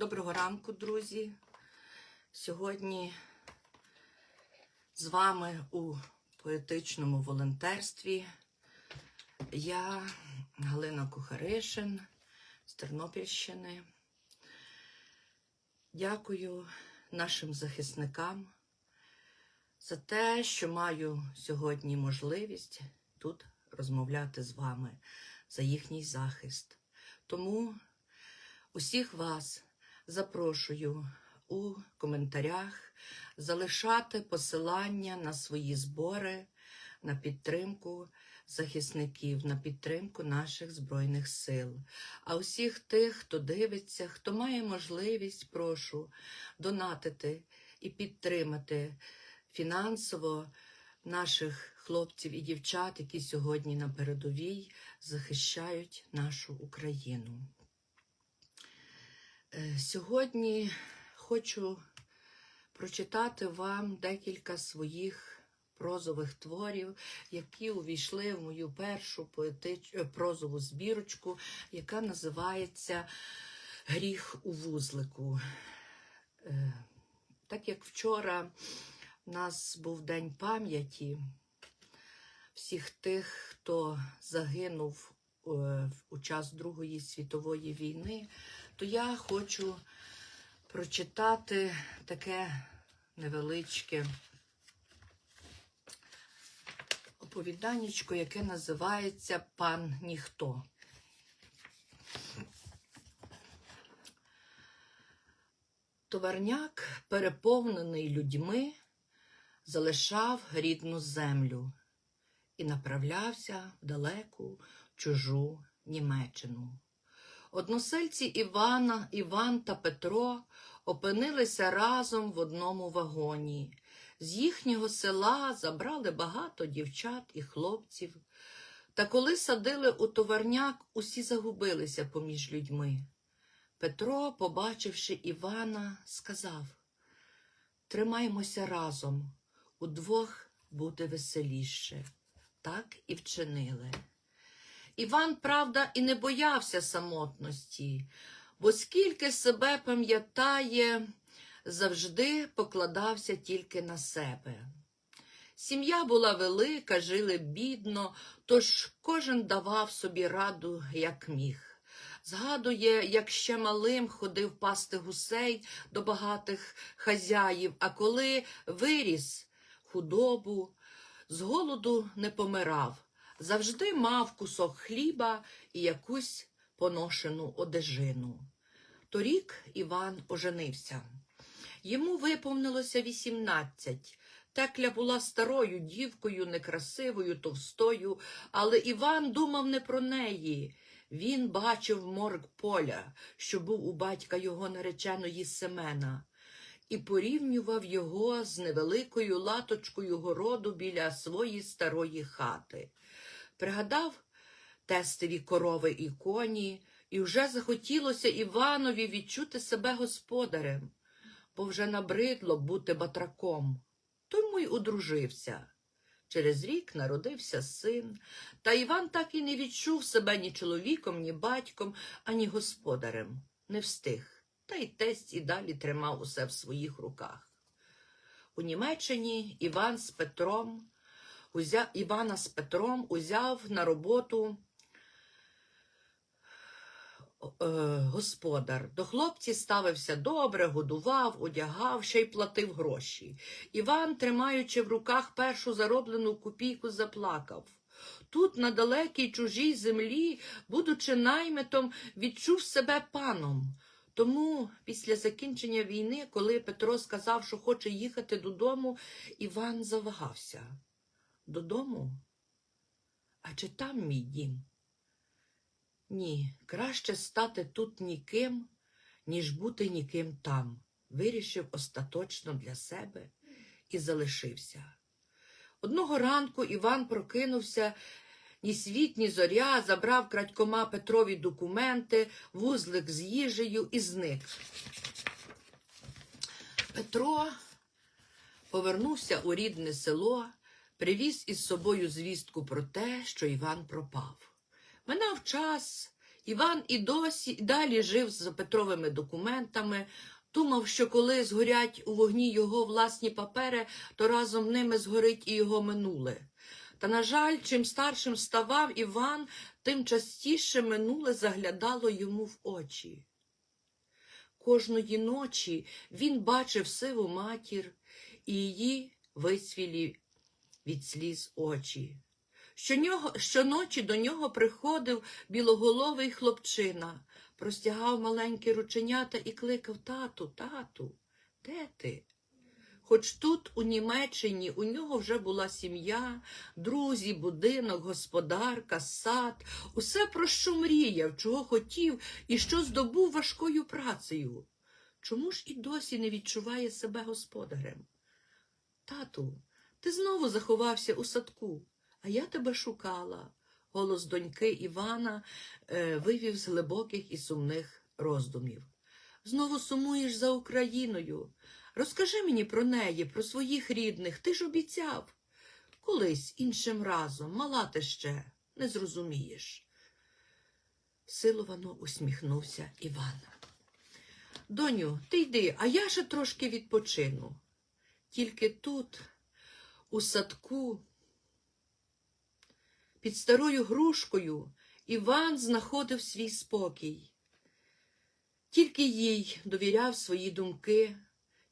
Доброго ранку, друзі. Сьогодні з вами у поетичному волонтерстві я, Галина Кухаришин з Тернопільщини. Дякую нашим захисникам за те, що маю сьогодні можливість тут розмовляти з вами за їхній захист. Тому усіх вас запрошую у коментарях залишати посилання на свої збори, на підтримку захисників, на підтримку наших Збройних сил. А усіх тих, хто дивиться, хто має можливість, прошу донатити і підтримати фінансово наших хлопців і дівчат, які сьогодні на передовій захищають нашу Україну. Е, Сьогодні хочу прочитати вам декілька своїх прозових творів, які увійшли в мою першу поетич... е, прозову збірочку, яка називається Гріх у вузлику. Е, Так як вчора у нас був День пам'яті всіх тих, хто загинув у час Другої світової війни, то я хочу прочитати таке невеличке оповіданнячко, яке називається Пан Ніхто. Товарняк, переповнений людьми, залишав рідну землю і направлявся в далеку чужу Німеччину. Односельці Івана, Іван та Петро опинилися разом в одному вагоні. З їхнього села забрали багато дівчат і хлопців. Та коли садили у товарняк, усі загубилися поміж людьми. Петро, побачивши Івана, сказав Тримаймося разом, удвох буде веселіше. Так і вчинили. Іван, правда, і не боявся самотності, бо скільки себе пам'ятає, завжди покладався тільки на себе. Сім'я була велика, жили бідно, тож кожен давав собі раду, як міг. Згадує, як ще малим ходив пасти гусей до багатих хазяїв, а коли виріс худобу, з голоду не помирав, завжди мав кусок хліба і якусь поношену одежину. Торік Іван оженився. Йому виповнилося вісімнадцять. Текля була старою дівкою, некрасивою, товстою, але Іван думав не про неї. Він бачив морг поля, що був у батька його нареченої Семена, і порівнював його з невеликою латочкою городу біля своєї старої хати. Пригадав тестові корови і коні, і вже захотілося Іванові відчути себе господарем, бо вже набридло бути батраком. Тому й одружився. Через рік народився син, та Іван так і не відчув себе ні чоловіком, ні батьком, ані господарем. Не встиг, та й тесть і далі тримав усе в своїх руках. У Німеччині Іван з Петром узя... Івана з Петром узяв на роботу е, господар. До хлопців ставився добре, годував, одягав, ще й платив гроші. Іван, тримаючи в руках першу зароблену копійку, заплакав. Тут, на далекій чужій землі, будучи наймитом, відчув себе паном. Тому після закінчення війни, коли Петро сказав, що хоче їхати додому, Іван завагався. Додому? А чи там мій дім? Ні, краще стати тут ніким, ніж бути ніким там, вирішив остаточно для себе і залишився. Одного ранку Іван прокинувся, ні світ, ні зоря, забрав крадькома Петрові документи, вузлик з їжею і зник. Петро повернувся у рідне село, привіз із собою звістку про те, що Іван пропав. Минав час, Іван і досі і далі жив з Петровими документами, думав, що коли згорять у вогні його власні папери, то разом ними згорить і його минуле. Та, на жаль, чим старшим ставав Іван, тим частіше минуле заглядало йому в очі. Кожної ночі він бачив сиву матір і її висвілі від сліз очі. Щоночі до нього приходив білоголовий хлопчина, простягав маленькі рученята і кликав тату, тату, де ти? Хоч тут, у Німеччині, у нього вже була сім'я, друзі, будинок, господарка, сад, усе про що мріяв, чого хотів і що здобув важкою працею. Чому ж і досі не відчуває себе господарем? Тату, ти знову заховався у садку, а я тебе шукала. Голос доньки Івана е, вивів з глибоких і сумних роздумів. Знову сумуєш за Україною. Розкажи мені про неї, про своїх рідних. Ти ж обіцяв. Колись іншим разом, мала ти ще, не зрозумієш. Силовано усміхнувся Іван. Доню, ти йди, а я ще трошки відпочину. Тільки тут, у садку, під старою грушкою, Іван знаходив свій спокій. Тільки їй довіряв свої думки,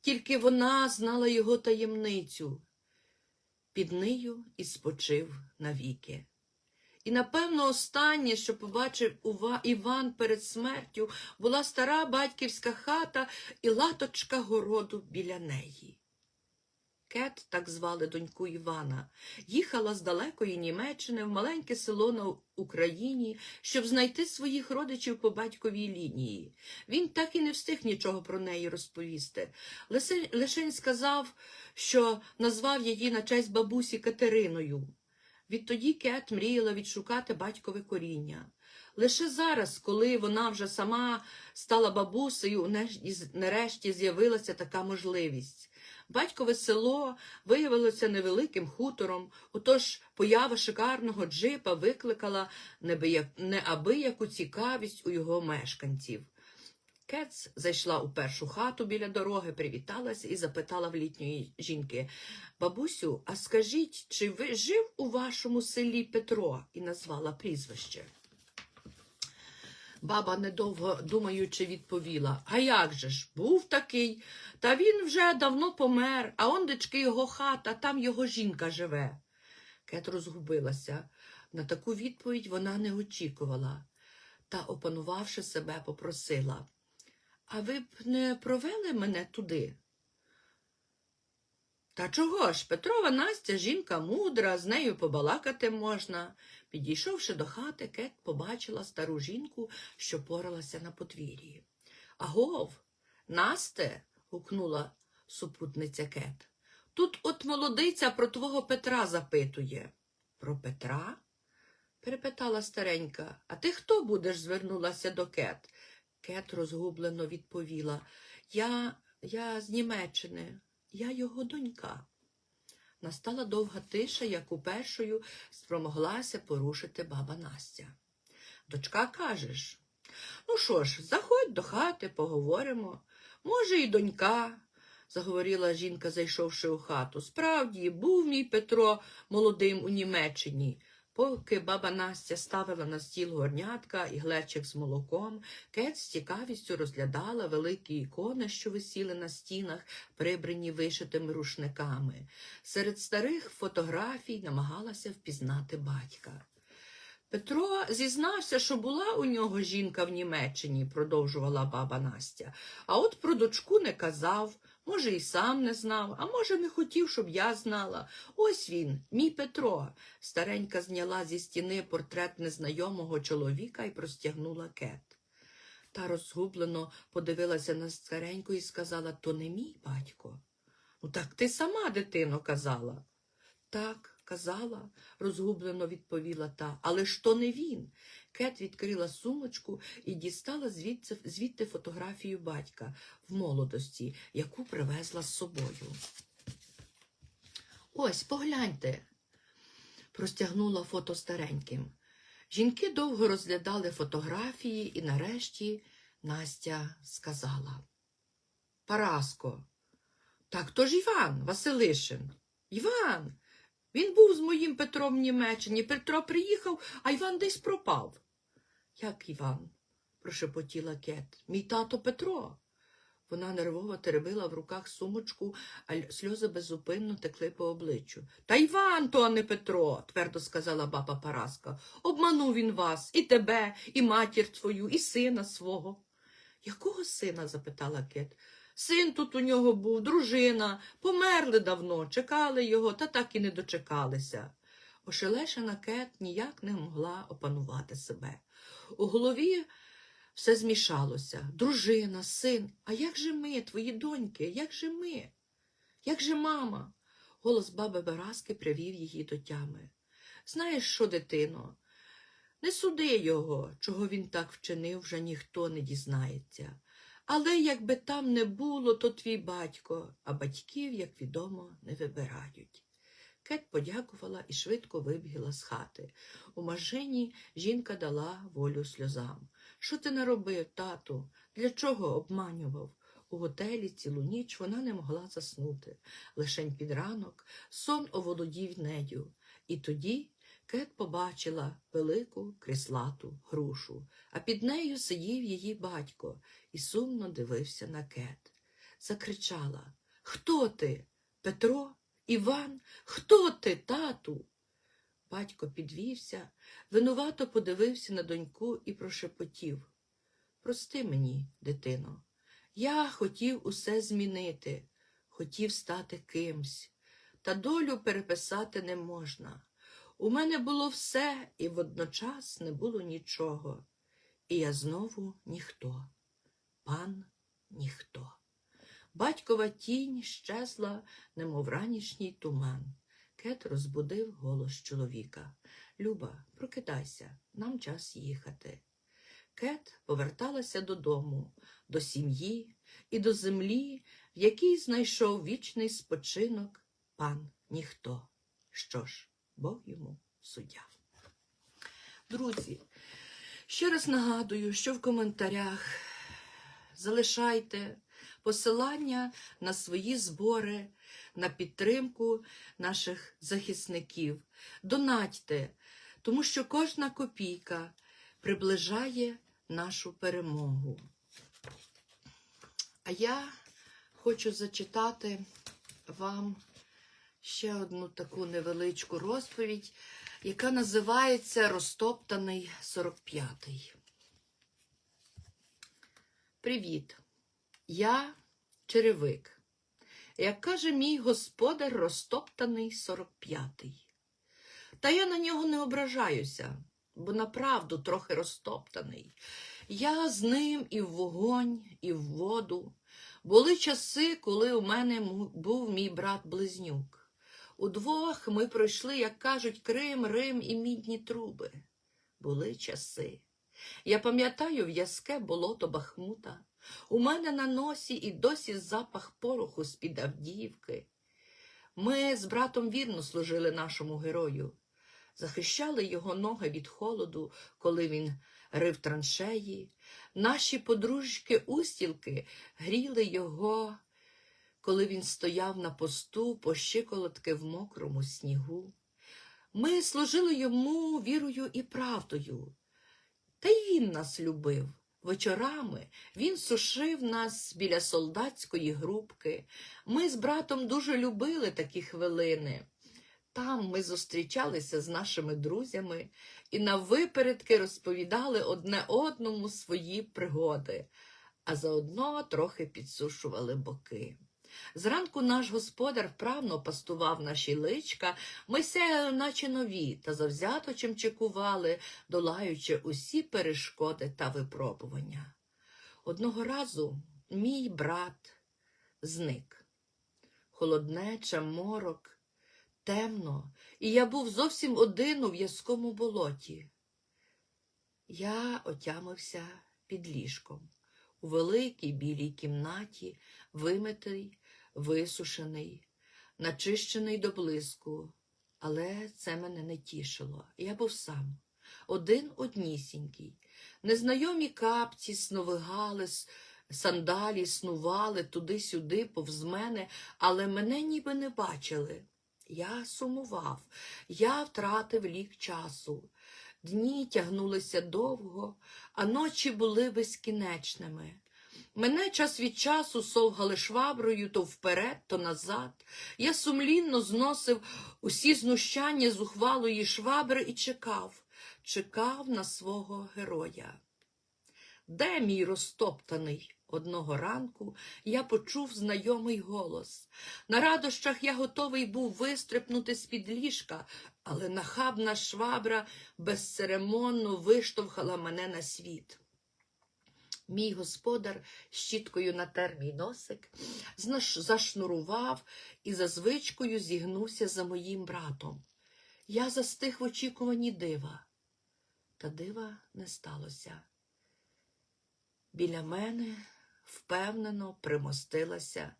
тільки вона знала його таємницю. Під нею і спочив навіки. І, напевно, останнє, що побачив Іван перед смертю, була стара батьківська хата і латочка городу біля неї. Кет, так звали доньку Івана, їхала з далекої Німеччини в маленьке село на Україні, щоб знайти своїх родичів по батьковій лінії. Він так і не встиг нічого про неї розповісти. Лишень сказав, що назвав її на честь бабусі Катериною. Відтоді Кет мріяла відшукати батькове коріння. Лише зараз, коли вона вже сама стала бабусею, нарешті з'явилася така можливість. Батькове село виявилося невеликим хутором, отож поява шикарного джипа викликала неабияку цікавість у його мешканців. Кец зайшла у першу хату біля дороги, привіталася і запитала в літньої жінки Бабусю, а скажіть, чи ви жив у вашому селі Петро? і назвала прізвище. Баба, недовго думаючи, відповіла А як же ж, був такий, та він вже давно помер, а ондечки його хата, там його жінка живе. Кет розгубилася. На таку відповідь вона не очікувала та, опанувавши себе, попросила А ви б не провели мене туди? Та чого ж, Петрова Настя жінка мудра, з нею побалакати можна. Підійшовши до хати, Кет побачила стару жінку, що поралася на подвір'ї. Агов, Насте, гукнула супутниця Кет. Тут от молодиця про твого Петра запитує. Про Петра? перепитала старенька. А ти хто будеш? звернулася до Кет. Кет розгублено відповіла. Я, я з Німеччини, я його донька. Настала довга тиша, яку першою спромоглася порушити баба Настя. Дочка кажеш, ну що ж, заходь до хати, поговоримо. Може, і донька, заговорила жінка, зайшовши у хату. Справді, був мій Петро молодим у Німеччині. Поки баба Настя ставила на стіл горнятка і глечик з молоком, Кет з цікавістю розглядала великі ікони, що висіли на стінах, прибрані вишитими рушниками. Серед старих фотографій намагалася впізнати батька. Петро зізнався, що була у нього жінка в Німеччині, продовжувала баба Настя. А от про дочку не казав, може, і сам не знав, а може, не хотів, щоб я знала. Ось він, мій Петро. Старенька зняла зі стіни портрет незнайомого чоловіка і простягнула кет. Та розгублено подивилася на стареньку і сказала то не мій батько. Ну, так ти сама, дитино, казала. Так, казала, розгублено відповіла та, але ж то не він. Кет відкрила сумочку і дістала звідси, звідти фотографію батька в молодості, яку привезла з собою. Ось, погляньте, простягнула фото стареньким. Жінки довго розглядали фотографії, і нарешті Настя сказала: Параско, так то ж Іван Василишин. Іван. Він був з моїм Петром в Німеччині. Петро приїхав, а Іван десь пропав. Як Іван? прошепотіла Кет. Мій тато Петро. Вона нервово теребила в руках сумочку, а сльози беззупинно текли по обличчю. Та Іван, то, а не Петро, твердо сказала баба Параска. Обманув він вас, і тебе, і матір твою, і сина свого. Якого сина? запитала Кет. Син тут у нього був, дружина, померли давно, чекали його, та так і не дочекалися. Ошелешена Кет ніяк не могла опанувати себе. У голові все змішалося. Дружина, син. А як же ми, твої доньки? Як же ми? Як же мама? Голос баби Бараски привів її до тями. Знаєш що, дитино? Не суди його, чого він так вчинив, вже ніхто не дізнається. Але якби там не було, то твій батько, а батьків, як відомо, не вибирають. Кет подякувала і швидко вибігла з хати. У машині жінка дала волю сльозам. Що ти наробив, тату? Для чого обманював? У готелі цілу ніч вона не могла заснути. Лишень під ранок сон оволодів нею. І тоді Кет побачила велику крислату грушу, а під нею сидів її батько і сумно дивився на Кет. Закричала Хто ти? Петро? Іван? Хто ти, тату? Батько підвівся, винувато подивився на доньку і прошепотів. Прости мені, дитино, я хотів усе змінити, хотів стати кимсь, та долю переписати не можна. У мене було все, і водночас не було нічого. І я знову ніхто, пан ніхто. Батькова тінь щезла, немов ранішній туман. Кет розбудив голос чоловіка. Люба, прокидайся, нам час їхати. Кет поверталася додому, до сім'ї і до землі, в якій знайшов вічний спочинок пан ніхто. Що ж, Бог йому суддя. Друзі, ще раз нагадую, що в коментарях залишайте посилання на свої збори, на підтримку наших захисників. Донатьте, тому що кожна копійка приближає нашу перемогу. А я хочу зачитати вам ще одну таку невеличку розповідь, яка називається Розтоптаний 45-й. Привіт! Я черевик. Як каже мій господар, розтоптаний 45-й. Та я на нього не ображаюся, бо направду трохи розтоптаний. Я з ним і в вогонь, і в воду. Були часи, коли у мене був мій брат-близнюк. Удвох ми пройшли, як кажуть, Крим, Рим і мідні труби. Були часи. Я пам'ятаю в'язке болото Бахмута. У мене на носі і досі запах пороху з-під Авдіївки. Ми з братом вірно служили нашому герою, захищали його ноги від холоду, коли він рив траншеї. Наші подружки устілки гріли його, коли він стояв на посту по щиколотки в мокрому снігу. Ми служили йому вірою і правдою. Та й він нас любив. Вечорами він сушив нас біля солдатської грубки. Ми з братом дуже любили такі хвилини. Там ми зустрічалися з нашими друзями і навипередки розповідали одне одному свої пригоди, а заодно трохи підсушували боки. Зранку наш господар вправно пастував наші личка, ми сяяли, наче нові, та завзято чимчикували, долаючи усі перешкоди та випробування. Одного разу мій брат зник. Холоднеча, морок, темно, і я був зовсім один у в'язкому болоті. Я отямився під ліжком у великій білій кімнаті, вимитий, висушений, начищений до блиску. Але це мене не тішило. Я був сам. один однісінький. Незнайомі капці сновигали, сандалі снували туди-сюди повз мене, але мене ніби не бачили. Я сумував, я втратив лік часу. Дні тягнулися довго, а ночі були безкінечними. Мене час від часу совгали шваброю то вперед, то назад. Я сумлінно зносив усі знущання зухвалої швабри і чекав, чекав на свого героя. Де мій розтоптаний? Одного ранку я почув знайомий голос. На радощах я готовий був вистрипнути з-під ліжка, але нахабна швабра безцеремонно виштовхала мене на світ. Мій господар щіткою натер мій носик, зашнурував і за звичкою зігнувся за моїм братом. Я застиг в очікуванні дива, та дива не сталося. Біля мене впевнено примостилася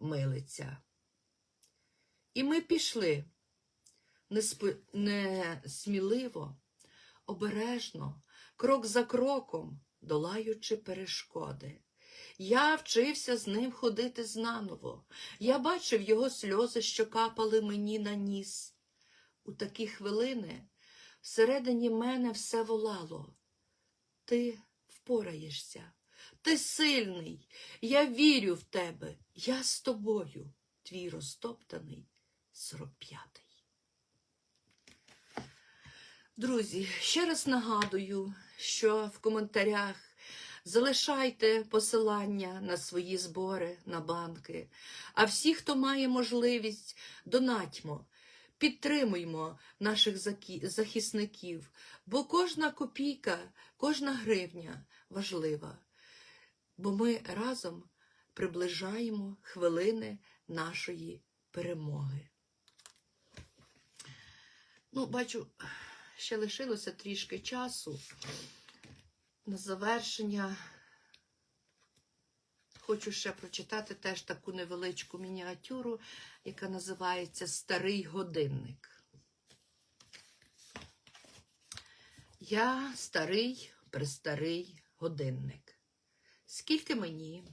милиця. І ми пішли не, спи... обережно, крок за кроком, долаючи перешкоди. Я вчився з ним ходити знаново. Я бачив його сльози, що капали мені на ніс. У такі хвилини всередині мене все волало. Ти впораєшся, ти сильний, я вірю в тебе, я з тобою, твій розтоптаний сорок п'ятий. Друзі, ще раз нагадую, що в коментарях залишайте посилання на свої збори на банки. А всі, хто має можливість, донатьмо, підтримуймо наших захисників, бо кожна копійка, кожна гривня важлива. Бо ми разом приближаємо хвилини нашої перемоги. Ну, бачу, ще лишилося трішки часу. На завершення хочу ще прочитати теж таку невеличку мініатюру, яка називається Старий годинник. Я старий, престарий годинник. Скільки мені?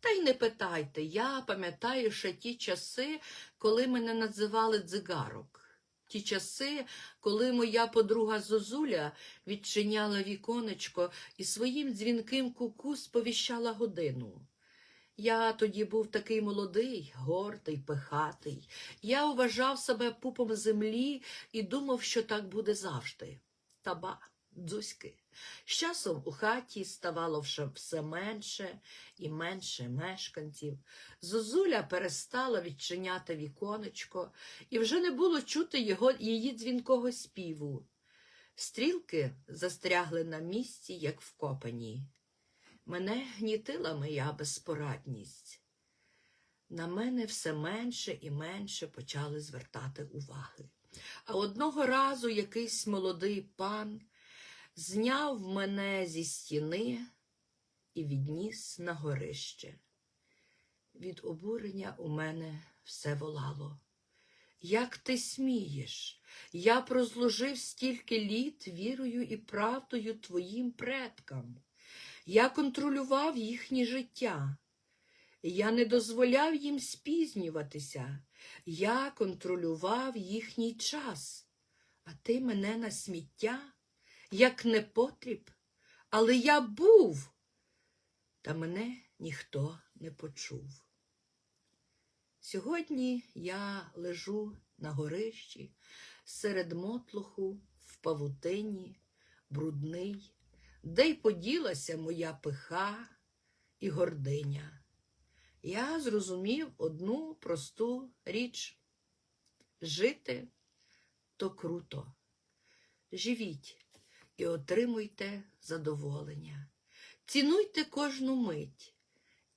Та й не питайте, я пам'ятаю ще ті часи, коли мене називали дзигарок. Ті часи, коли моя подруга Зозуля відчиняла віконечко і своїм дзвінким куку сповіщала годину. Я тоді був такий молодий, гордий, пихатий. Я вважав себе пупом землі і думав, що так буде завжди. Та ба, дзузьки. З часом у хаті ставало все менше і менше мешканців. Зозуля перестала відчиняти віконечко, і вже не було чути його, її дзвінкого співу. Стрілки застрягли на місці, як вкопані. Мене гнітила моя безпорадність. На мене все менше і менше почали звертати уваги. А одного разу якийсь молодий пан зняв мене зі стіни і відніс на горище. Від обурення у мене все волало. Як ти смієш? Я прозложив стільки літ вірою і правдою твоїм предкам. Я контролював їхнє життя. Я не дозволяв їм спізнюватися. Я контролював їхній час. А ти мене на сміття, як непотріб. Але я був. Та мене ніхто не почув. Сьогодні я лежу на горищі серед мотлуху в павутині, брудний, де й поділася моя пиха і гординя. Я зрозумів одну просту річ жити то круто. Живіть і отримуйте задоволення. Цінуйте кожну мить.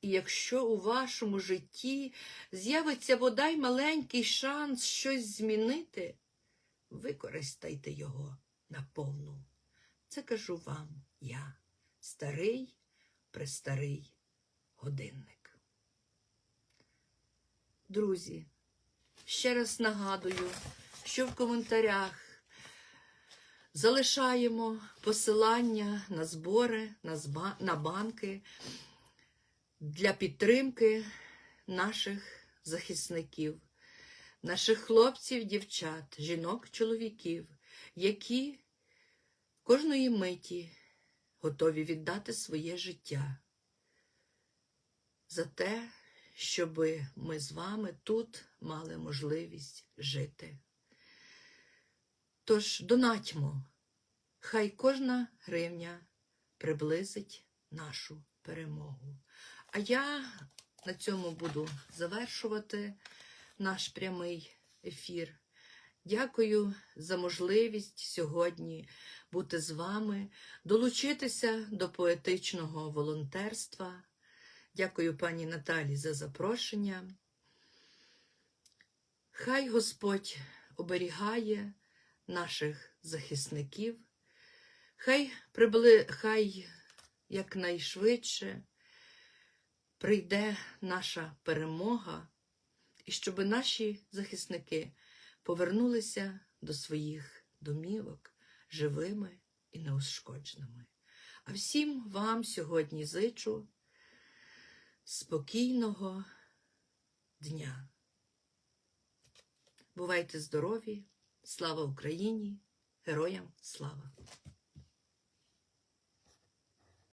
І якщо у вашому житті з'явиться бодай маленький шанс щось змінити, використайте його наповну. Це кажу вам я, старий, престарий годинник. Друзі, ще раз нагадую, що в коментарях залишаємо посилання на збори, на, банки для підтримки наших захисників, наших хлопців, дівчат, жінок, чоловіків, які кожної миті готові віддати своє життя за те, щоб ми з вами тут мали можливість жити. Тож донатьмо, хай кожна гривня приблизить нашу перемогу. А я на цьому буду завершувати наш прямий ефір. Дякую за можливість сьогодні бути з вами, долучитися до поетичного волонтерства. Дякую пані Наталі за запрошення. Хай Господь оберігає наших захисників, хай, прибли, хай якнайшвидше прийде наша перемога, і щоб наші захисники повернулися до своїх домівок живими і неушкодженими. А всім вам сьогодні зичу спокійного дня. Бувайте здорові! Слава Україні! Героям слава!